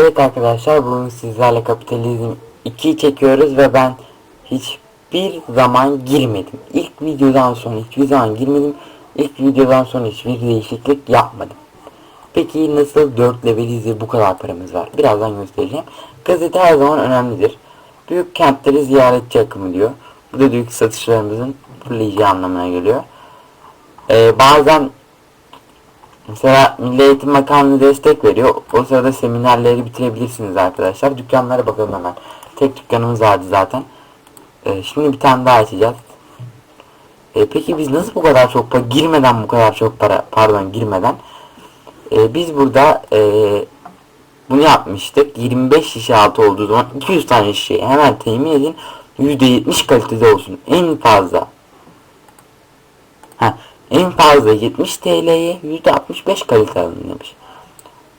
Evet arkadaşlar bugün sizlerle kapitalizm 2 çekiyoruz ve ben hiçbir zaman girmedim. İlk videodan sonra hiçbir zaman girmedim. İlk videodan sonra hiçbir değişiklik yapmadım. Peki nasıl 4 leveliz bu kadar paramız var? Birazdan göstereceğim. Gazete her zaman önemlidir. Büyük kentleri ziyaretçi akımı diyor. Bu da büyük satışlarımızın fırlayacağı anlamına geliyor. Ee, bazen Mesela Milli Eğitim Bakanlığı destek veriyor. O sırada seminerleri bitirebilirsiniz arkadaşlar. Dükkanlara bakalım hemen. Tek dükkanımız vardı zaten. Ee, şimdi bir tane daha açacağız. Ee, peki biz nasıl bu kadar çok para girmeden bu kadar çok para pardon girmeden Ee, biz burada ee, bunu yapmıştık. 25 şişe altı olduğu zaman 200 tane şişeyi hemen temin edin. %70 kalitede olsun. En fazla. Heh, en fazla 70 TL'ye %65 kalite alın demiş.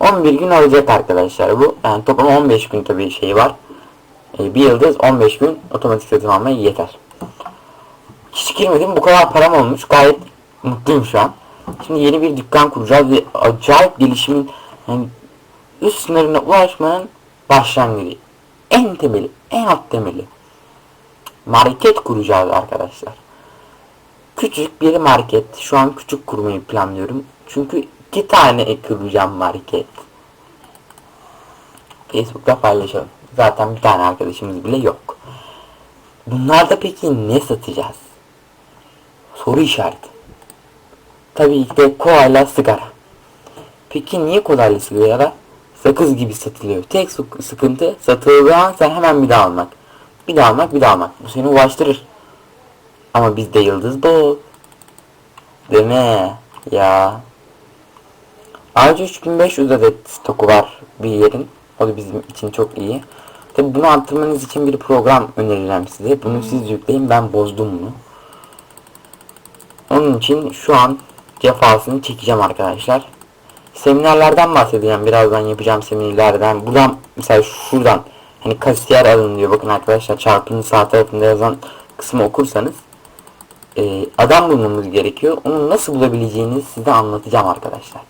11 gün alacak arkadaşlar bu. Yani toplam 15 gün tabii şey var. E, bir yıldız 15 gün otomatik satın almaya yeter. Hiç girmedim bu kadar param olmuş. Gayet mutluyum şu an. Şimdi yeni bir dükkan kuracağız ve acayip gelişimin yani üst sınırına ulaşmanın başlangıcı. En temeli, en alt temeli. Market kuracağız arkadaşlar küçük bir market. Şu an küçük kurmayı planlıyorum. Çünkü iki tane kuracağım market. Facebook'ta paylaşalım. Zaten bir tane arkadaşımız bile yok. Bunlarda peki ne satacağız? Soru işareti. Tabii ki de kolayla sigara. Peki niye kolayla sigara? Sakız gibi satılıyor. Tek sıkıntı satıldığı an sen hemen bir daha almak. Bir daha almak, bir daha almak. Bu seni ulaştırır. Ama bizde yıldız bu. Mi? Ya. Ayrıca 3500 adet stoku var bir yerin. O da bizim için çok iyi. Tabi bunu arttırmanız için bir program önereceğim size. Bunu siz yükleyin. Ben bozdum bunu. Onun için şu an cefasını çekeceğim arkadaşlar. Seminerlerden bahsedeceğim. Birazdan yapacağım seminerlerden. Buradan mesela şuradan hani kasiyer alın diyor. Bakın arkadaşlar çarpının sağ tarafında yazan kısmı okursanız e, adam bulmamız gerekiyor. Onu nasıl bulabileceğini size anlatacağım arkadaşlar.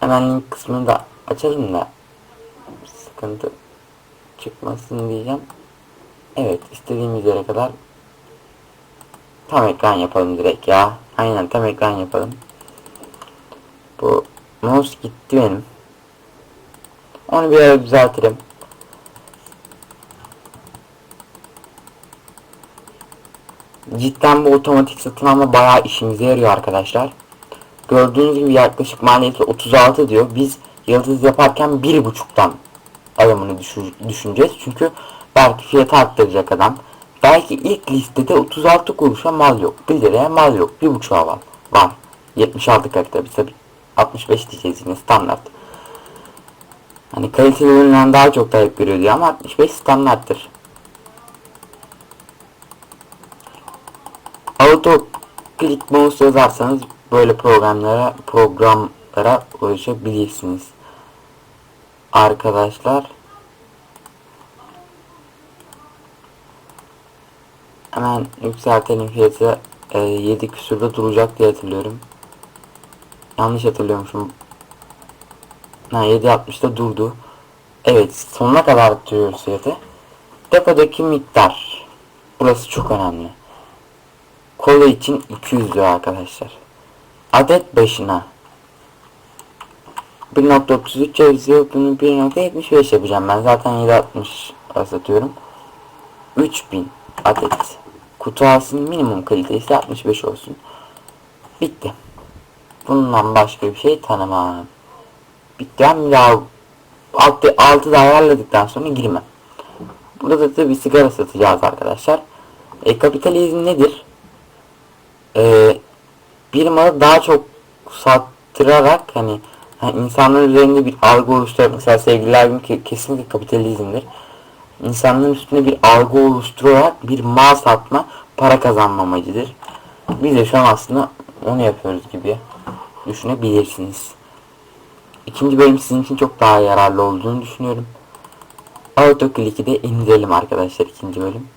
Hemen link kısmını da açalım da sıkıntı çıkmasın diyeceğim. Evet istediğimiz yere kadar tam ekran yapalım direkt ya. Aynen tam ekran yapalım. Bu mouse gitti benim. Onu bir ara düzeltirim. Cidden bu otomatik satın alma bayağı işimize yarıyor arkadaşlar. Gördüğünüz gibi yaklaşık maliyeti 36 diyor. Biz yıldız yaparken 1.5'tan alımını düşüneceğiz. Çünkü belki fiyatı arttıracak adam. Belki ilk listede 36 kuruşa mal yok. 1 liraya mal yok. 1.5'a var. Var. 76 kalite. Biz tabi 65 diyeceğiz yine standart. Hani kaliteli ürünler daha çok talep görüyor diyor ama 65 standarttır. Auto click mouse yazarsanız böyle programlara programlara ulaşabilirsiniz. Arkadaşlar hemen yükseltelim fiyatı e, 7 küsurda duracak diye hatırlıyorum. Yanlış hatırlıyormuşum. Ha 7.60'da durdu. Evet sonuna kadar arttırıyoruz fiyatı. Depodaki miktar. Burası çok önemli. Kola için 200 lira arkadaşlar. Adet başına 1.33 yazıyor. Bunu 1.75 yapacağım ben. Zaten 7.60 satıyorum. 3000 adet. Kutu alsın minimum kalitesi 65 olsun. Bitti. Bundan başka bir şey tanımam. Bitti. Ben bir daha altı, altı da ayarladıktan sonra girmem. Burada da tabi sigara satacağız arkadaşlar. E, kapitalizm nedir? E, bir malı daha çok sattırarak hani yani insanların üzerinde bir algı oluşturarak mesela sevgililer günü kesinlikle kapitalizmdir. İnsanların üstünde bir algı oluşturarak bir mal satma para kazanma amacıdır. Biz de şu an aslında onu yapıyoruz gibi düşünebilirsiniz. İkinci bölüm sizin için çok daha yararlı olduğunu düşünüyorum. Autoclick'i de indirelim arkadaşlar ikinci bölüm.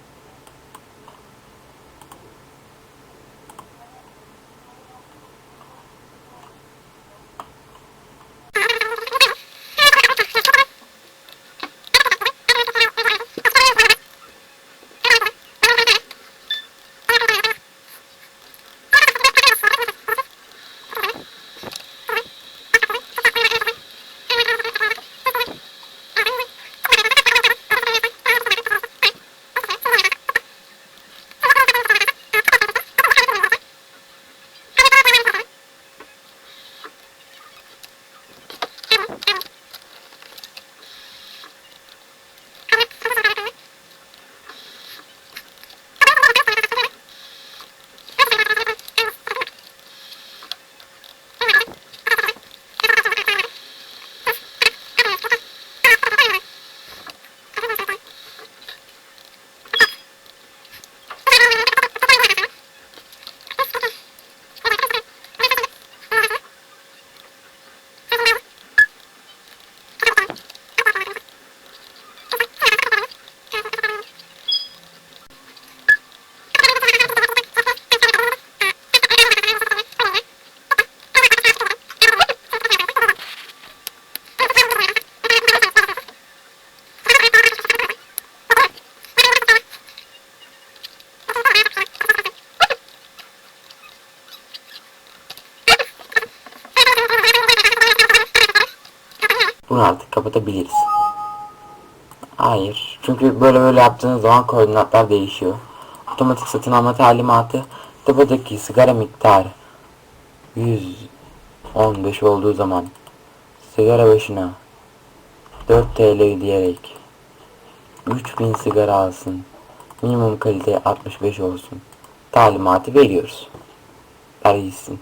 Kapatabiliriz. Hayır. Çünkü böyle böyle yaptığınız zaman koordinatlar değişiyor. Otomatik satın alma talimatı tabadaki sigara miktarı 115 olduğu zaman sigara başına 4 TL ödeyerek 3000 sigara alsın. Minimum kalite 65 olsun. Talimatı veriyoruz. Vergisin.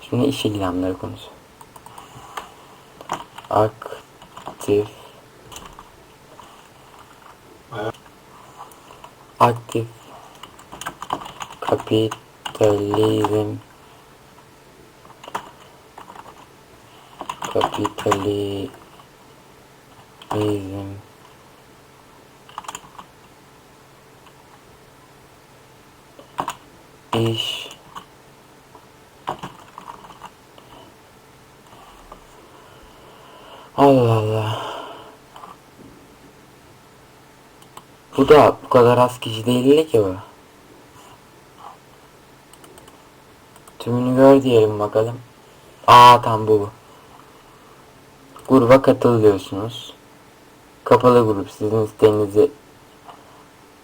Şimdi iş ilanları konusu. Aktif aktif kapitalizm kapitalizm iş Bu da bu kadar az kişi değil ki bu. Tümünü gör diyelim bakalım. Aa tam bu. Gruba katılıyorsunuz. Kapalı grup sizin isteğinizi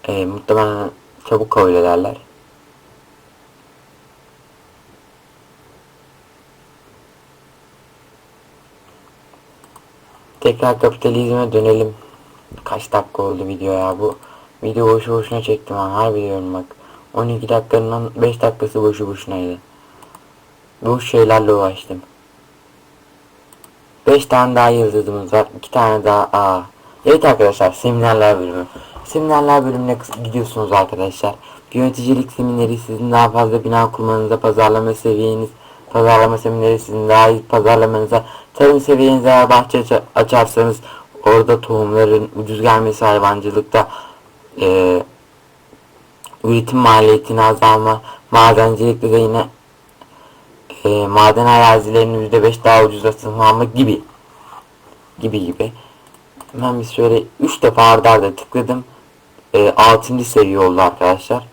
e, muhtemelen çabuk kabul ederler. Tekrar kapitalizme dönelim. Kaç dakika oldu video ya bu. Video boşu boşuna çektim ha harbi diyorum bak. 12 dakikanın 5 dakikası boşu boşunaydı. Boş şeylerle uğraştım. 5 tane daha yıldızımız var. 2 tane daha A. Evet arkadaşlar seminerler bölümü. Seminerler bölümüne gidiyorsunuz arkadaşlar. Yöneticilik semineri sizin daha fazla bina kurmanıza, pazarlama seviyeniz, pazarlama semineri sizin daha iyi pazarlamanıza, tarım seviyenize bahçe aça- açarsanız orada tohumların ucuz gelmesi hayvancılıkta eee üretim maliyetini azalma, madencilikte de yine e, maden arazilerinin %5 daha ucuza satılma gibi gibi gibi. Hemen biz şöyle 3 defa arda arda tıkladım. E, 6. seviye oldu arkadaşlar.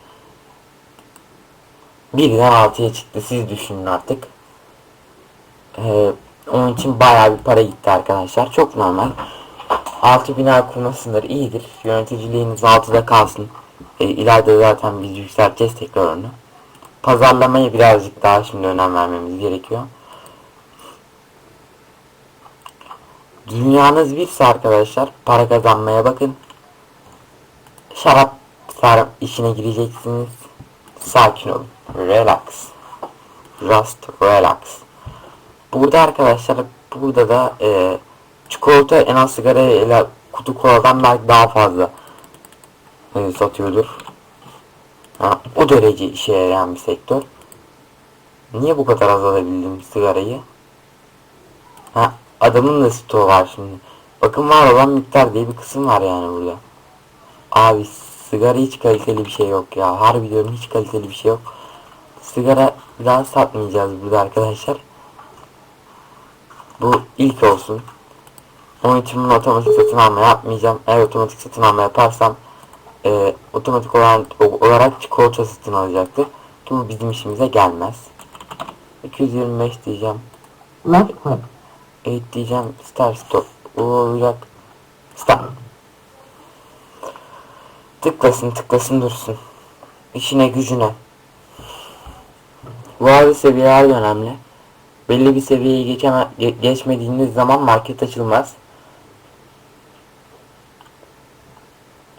Birden 6'ya çıktı. Siz düşünün artık. E, onun için bayağı bir para gitti arkadaşlar. Çok normal. 6 bina kurmasındır iyidir. Yöneticiliğiniz 6'da kalsın. E, ileride zaten biz yükselteceğiz tekrar onu. Pazarlamaya birazcık daha şimdi önem vermemiz gerekiyor. Dünyanız birse arkadaşlar para kazanmaya bakın. Şarap sar işine gireceksiniz. Sakin olun. Relax. Just relax. Burada arkadaşlar burada da e, çikolata en az sigara ile kutu koladan belki daha fazla e, satıyordur. Ha, o derece işe yarayan bir sektör. Niye bu kadar azalabildim sigarayı? Ha, adamın da stoğu var şimdi. Bakın var olan miktar diye bir kısım var yani burada. Abi sigara hiç kaliteli bir şey yok ya. Harbi diyorum hiç kaliteli bir şey yok. Sigara daha satmayacağız burada arkadaşlar. Bu ilk olsun. Onun için bunu otomatik satın alma yapmayacağım. Eğer otomatik satın alma yaparsam e, otomatik olan, olarak çikolata satın alacaktır. Bu bizim işimize gelmez. 225 diyeceğim. Left click. Evet diyeceğim. Start stop. O olacak. Stop. Tıklasın tıklasın dursun. İşine gücüne. Bu arada seviyeler de önemli. Belli bir seviyeyi geçeme, ge- geçmediğiniz zaman market açılmaz.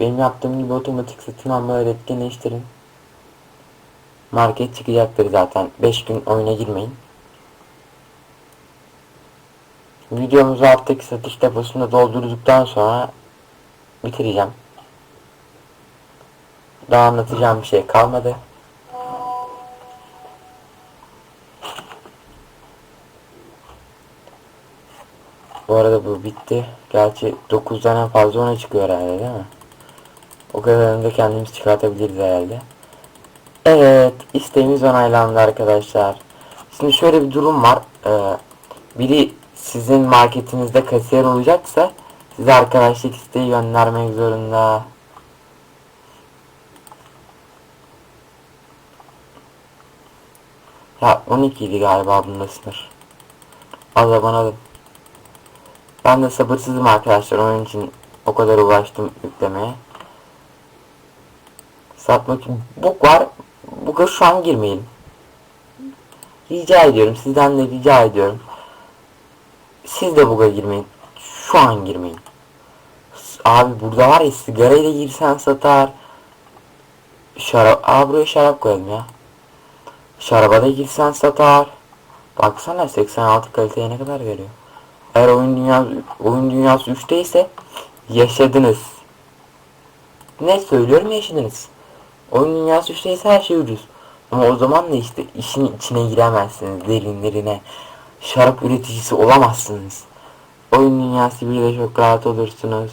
Benim yaptığım gibi otomatik satın almaları etkinleştirin. Market çıkacaktır zaten. 5 gün oyuna girmeyin. Videomuzu alttaki satış deposunda doldurduktan sonra bitireceğim. Daha anlatacağım bir şey kalmadı. Bu arada bu bitti. Gerçi 9'dan en fazla ona çıkıyor herhalde değil mi? O kadarını da kendimiz çıkartabiliriz herhalde. Evet, isteğimiz onaylandı arkadaşlar. Şimdi şöyle bir durum var. Ee, biri sizin marketinizde kasiyer olacaksa size arkadaşlık isteği göndermek zorunda. Ya 12 idi galiba bunda sınır. Az Ben de sabırsızım arkadaşlar onun için o kadar uğraştım yüklemeye. Satmak bug var. Bug'a şu an girmeyelim. Rica ediyorum sizden de rica ediyorum. Siz de bug'a girmeyin. Şu an girmeyin. Abi burada var ya sigarayı da girsen satar. Şarap, Aa buraya şarap koyalım ya. Şaraba da girsen satar. Baksana 86 kaliteye ne kadar veriyor. Eğer oyun dünyası oyun dünyası 3'te ise yaşadınız. Ne söylüyorum yaşadınız. Oyun dünyası 3'te ise her şey ucuz. Ama o zaman da işte işin içine giremezsiniz derinlerine. Şarap üreticisi olamazsınız. Oyun dünyası 1'de çok rahat olursunuz.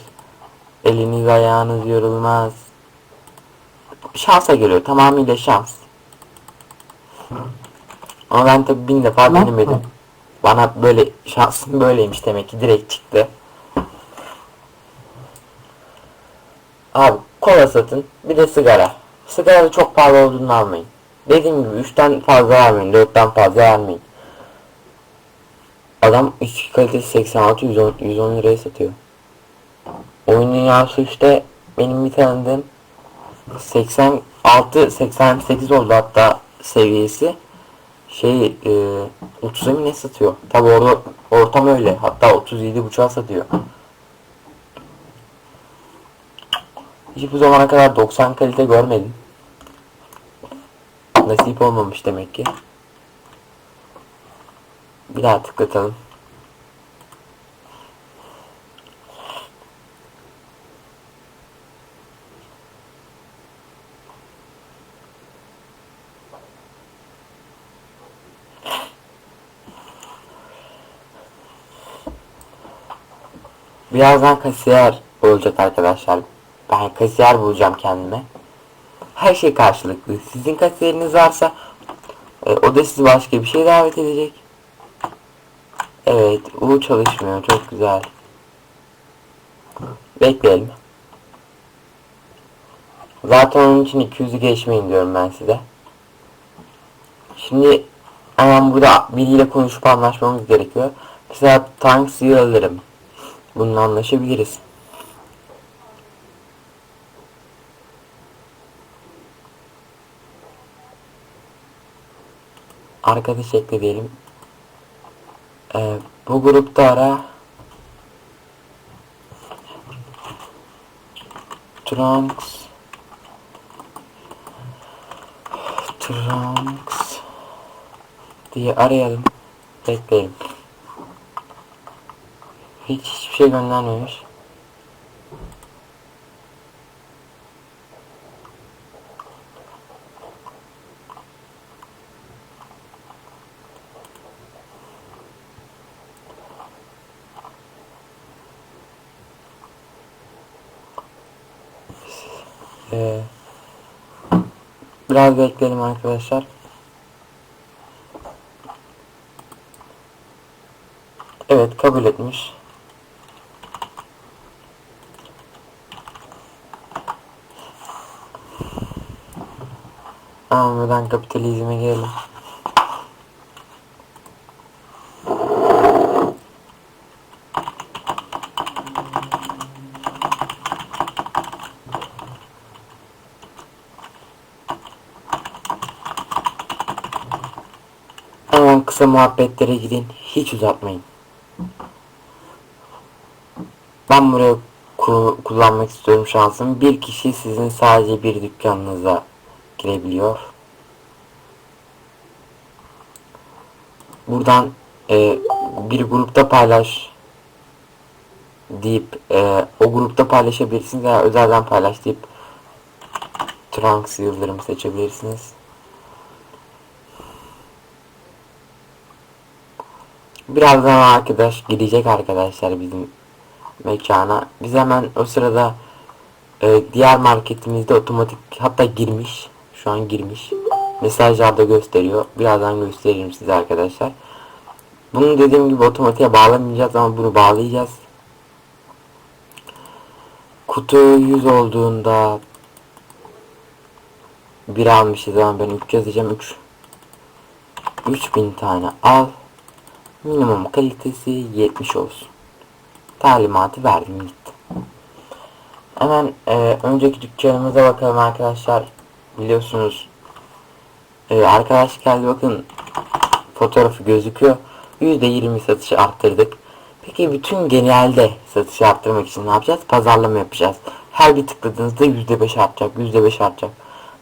Eliniz ayağınız yorulmaz. Şansa geliyor tamamıyla şans. Ama ben tabi bin defa denemedim. Bana böyle şansım böyleymiş demek ki direkt çıktı. Abi kola satın bir de sigara. Da çok pahalı olduğunu almayın. Dediğim gibi 3'ten fazla vermeyin 4'ten fazla vermeyin. Adam içki kalitesi 86 110, 110 liraya satıyor. Oyun dünyası işte benim bir tanıdığım 86 88 oldu hatta seviyesi şey e, 30'a mı ne satıyor? Tabi orada ortam öyle. Hatta 37 buçuğa satıyor. Hiç bu zamana kadar 90 kalite görmedim. Nasip olmamış demek ki. Bir daha tıklatalım. Birazdan kasiyer olacak arkadaşlar. Ben kasiyer bulacağım kendime. Her şey karşılıklı. Sizin kasiyeriniz varsa e, o da sizi başka bir şey davet edecek. Evet, U çalışmıyor. Çok güzel. Bekleyelim. Zaten onun için 200'ü geçmeyin diyorum ben size. Şimdi hemen burada biriyle konuşup anlaşmamız gerekiyor. Mesela Tanks'ı alırım. Bununla anlaşabiliriz. Arkadaş ekle diyelim. Ee, bu grupta ara Trunks Trunks diye arayalım. Bekleyelim. Hiç hiçbir şey göndermemiş. Biraz bekleyelim arkadaşlar. Evet kabul etmiş. Almadan kapitalizme gelelim. Hemen kısa muhabbetlere gidin. Hiç uzatmayın. Ben buraya ku- kullanmak istiyorum şansımı. Bir kişi sizin sadece bir dükkanınıza girebiliyor. Buradan e, bir grupta paylaş deyip e, o grupta paylaşabilirsiniz veya özelden paylaş deyip Trunks Yıldırım seçebilirsiniz. Birazdan arkadaş gidecek arkadaşlar bizim mekana. Biz hemen o sırada e, diğer marketimizde otomatik hatta girmiş. Şu an girmiş. Mesajlarda gösteriyor. Birazdan gösteririm size arkadaşlar. Bunu dediğim gibi otomatiğe bağlamayacağız ama bunu bağlayacağız. Kutu 100 olduğunda bir almışız ama ben 3 yazacağım 3 3000 tane al minimum kalitesi 70 olsun talimatı verdim gitti. Hemen e, önceki dükkanımıza bakalım arkadaşlar. Biliyorsunuz e, arkadaş geldi bakın fotoğrafı gözüküyor. %20 satışı arttırdık. Peki bütün genelde satışı arttırmak için ne yapacağız? Pazarlama yapacağız. Her bir tıkladığınızda %5 artacak, %5 artacak.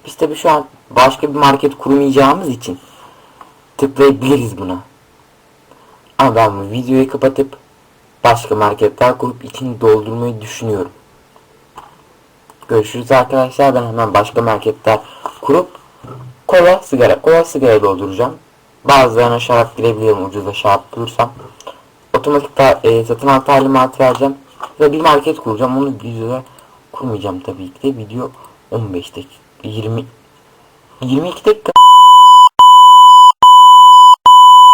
Biz tabi şu an başka bir market kurmayacağımız için tıklayabiliriz buna. Ama ben videoyu kapatıp başka marketler kurup içini doldurmayı düşünüyorum. Görüşürüz arkadaşlar. Ben hemen başka marketler kurup kola, sigara, kola, sigara dolduracağım. Bazılarına şarap girebilirim ucuza şarap bulursam. Otomatik ta- e, satın al talimatı vereceğim. Ve bir market kuracağım. Onu videoda kurmayacağım tabii ki de. Video 15 dakika, 20 22 dakika